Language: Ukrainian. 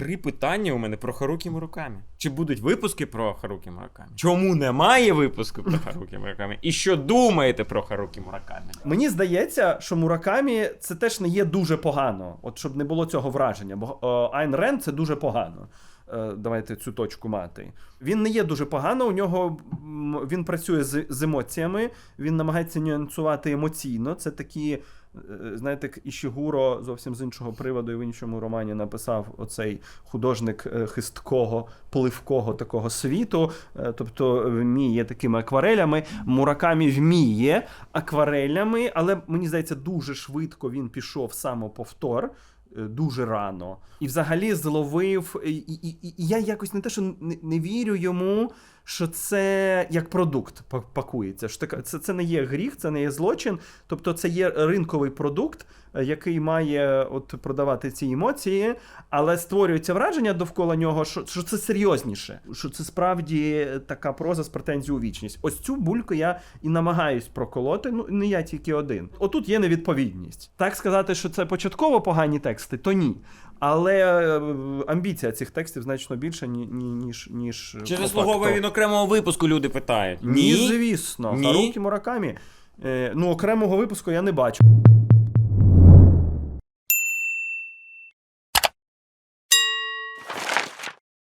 три питання у мене про Харукі Муракамі. Чи будуть випуски про Харукі Муракамі? Чому немає випуску про Харукі Муракамі? І що думаєте про Харукі Муракамі? Мені здається, що Муракамі це теж не є дуже погано, от щоб не було цього враження. Бо е, Айн Рен це дуже погано. Е, Давайте цю точку мати. Він не є дуже погано. У нього він працює з, з емоціями, він намагається нюансувати емоційно. Це такі, е, знаєте, Ішігуро зовсім з іншого приводу і в іншому романі написав оцей художник е, хисткого, пливкого такого світу. Тобто вміє такими акварелями. Муракамі вміє акварелями, але мені здається, дуже швидко він пішов самоповтор. Е, Дуже рано. І взагалі зловив. І, і, і, і я якось не те, що не, не вірю йому, що це як продукт па- пакується. Що це, це не є гріх, це не є злочин. Тобто це є ринковий продукт, який має от продавати ці емоції, але створюється враження довкола нього, що, що це серйозніше, що це справді така проза з претензією у вічність. Ось цю бульку я і намагаюсь проколоти. Ну не я тільки один. Отут є невідповідність. Так сказати, що це початково погані тексти, то ні. Але е, амбіція цих текстів значно більша, ні, ні, ніж ніж Чи заслуговує він окремого випуску? Люди питають. Ні, звісно. Ні? Харукі Муракамі. Е, ну, окремого випуску я не бачу.